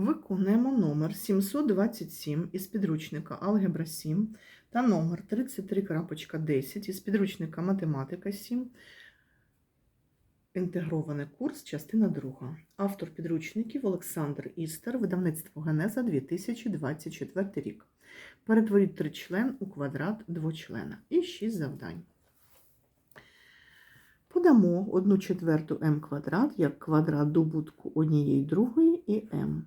Виконуємо номер 727 із підручника Алгебра 7 та номер 33.10 із підручника Математика 7. Інтегрований курс, частина 2. Автор підручників Олександр Істер, видавництво Генеза 2024 рік. Перетворіть тричлен у квадрат двочлена. І 6 завдань. Подамо 1 четверту m квадрат як квадрат добутку однієї другої і m.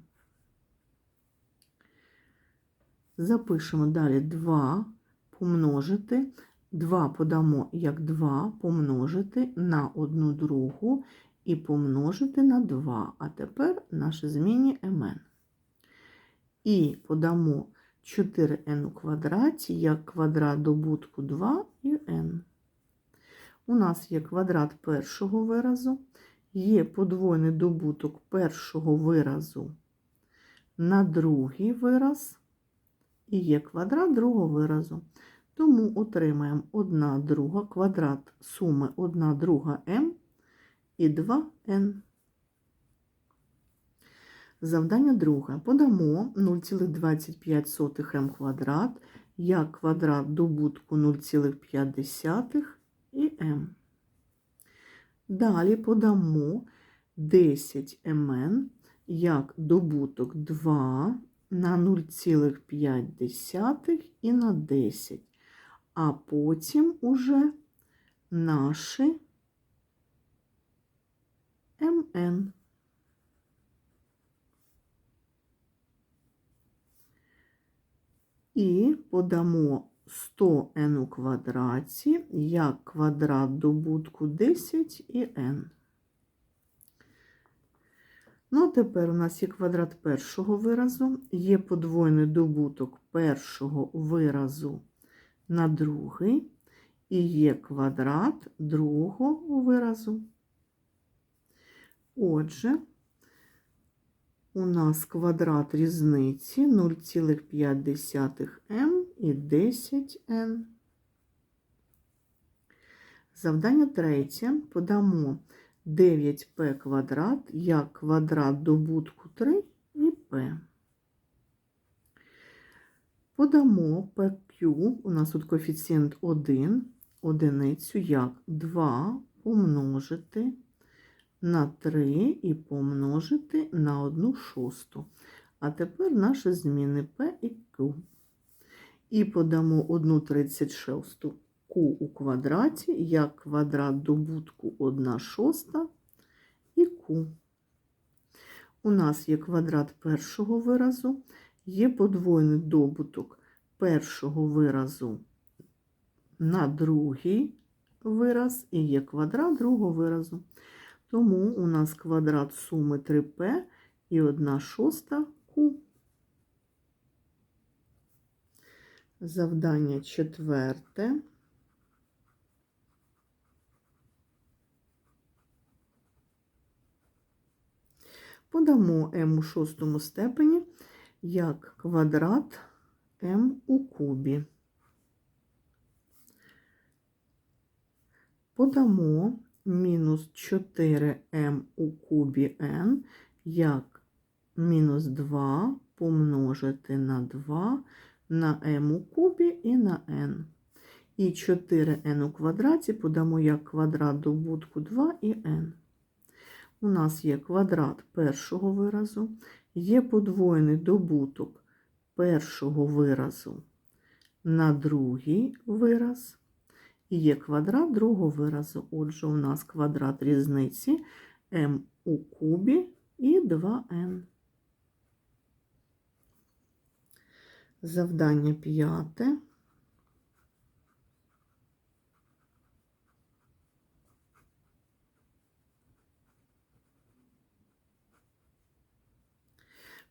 Запишемо далі 2 помножити. 2 подамо як 2 помножити на 1 другу і помножити на 2. А тепер наші змінні mn. І подамо 4n у квадраті як квадрат добутку 2 і n. У нас є квадрат першого виразу, є подвойний добуток першого виразу на другий вираз, і є квадрат другого виразу. Тому отримаємо 1 друга квадрат суми 1 друга m і 2n. Завдання друге. Подамо 0,25 m квадрат як квадрат добутку 0,5 і m. Далі подамо 10 mn як добуток 2 на 0,5 і на 10, а потім уже наші mn. І подамо 100n у квадраті як квадрат добутку 10 і n. Ну, а тепер у нас є квадрат першого виразу, є подвойний добуток першого виразу на другий, і є квадрат другого виразу. Отже, у нас квадрат різниці 0,5m і 10n. Завдання третє. Подамо 9p квадрат як квадрат добутку 3 і p. Подамо PQ, у нас тут коефіцієнт 1, одиницю як 2 помножити на 3 і помножити на 1 шосту. А тепер наші зміни P і Q. І подамо 1 36 Q у квадраті як квадрат добутку 1 шоста і Q. У нас є квадрат першого виразу, є подвойний добуток першого виразу на другий вираз і є квадрат другого виразу. Тому у нас квадрат суми 3p і 1 шоста Q. Завдання четверте. Подамо m у шостому степені як квадрат m у кубі. Подамо мінус 4m у кубі n як мінус 2 помножити на 2 на m у кубі і на n. І 4n у квадраті подамо як квадрат добутку 2 і n. У нас є квадрат першого виразу, є подвоєний добуток першого виразу на другий вираз. І є квадрат другого виразу. Отже, у нас квадрат різниці m у кубі і 2n. Завдання п'яте.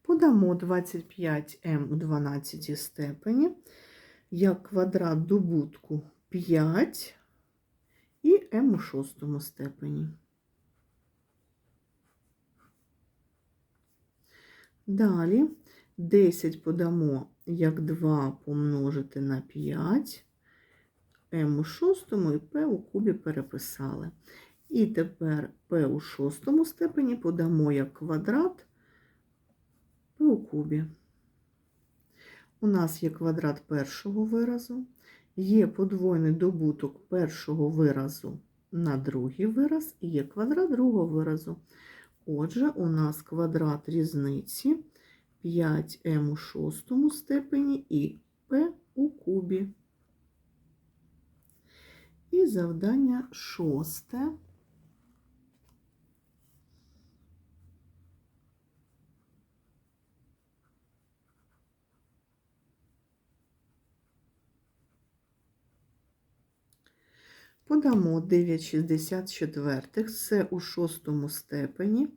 Подамо 25m у 12 степені як квадрат добутку 5 і m у шостому степені. Далі 10 подамо як 2 помножити на 5, m у шостому і p у кубі переписали. І тепер p у шостому степені подамо як квадрат кубі. У нас є квадрат першого виразу, є подвоєний добуток першого виразу на другий вираз і є квадрат другого виразу. Отже, у нас квадрат різниці 5m у шостому степені і p у кубі. І завдання шосте. Подамо 9,64, це у шостому степені,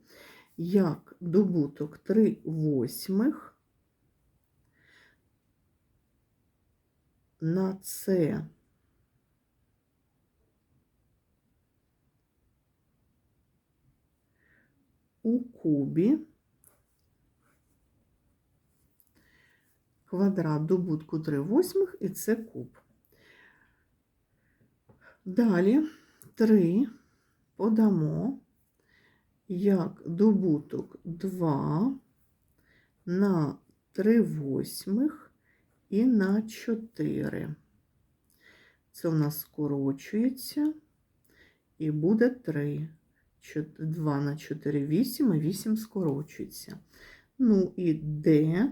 як добуток 3 восьмих на це у кубі квадрат добутку 3 восьмих і це куб. Далі 3 подамо як добуток 2 на 3 восьмих і на 4. Це у нас скорочується і буде 3. 2 на 4 8, і 8 скорочується. Ну і d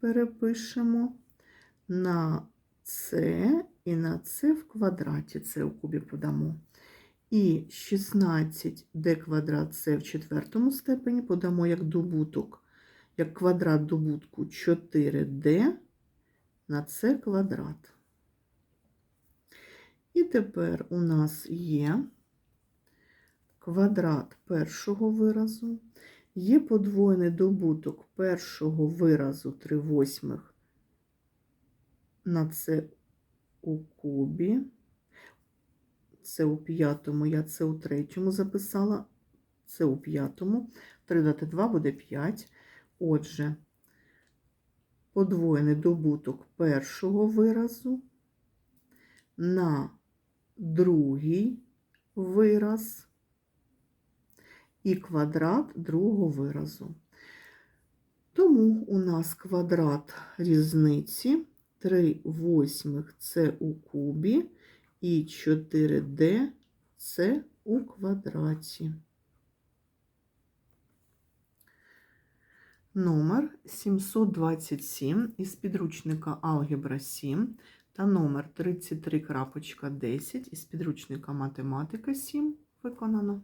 перепишемо на c і на c в квадраті, це у кубі подамо. І 16 d квадрат c в четвертому степені подамо як добуток, як квадрат добутку 4d на c квадрат. І тепер у нас є квадрат першого виразу, є подвоєний добуток першого виразу 3 восьмих на це у кубі. Це у п'ятому, я це у третьому записала, це у п'ятому. 3 додати 2 буде 5. Отже, подвоєний добуток першого виразу на другий вираз і квадрат другого виразу. Тому у нас квадрат різниці 3 восьмих це у кубі і 4D це у квадраті. Номер 727 із підручника Алгебра 7 та номер 33.10 із підручника Математика 7 виконано.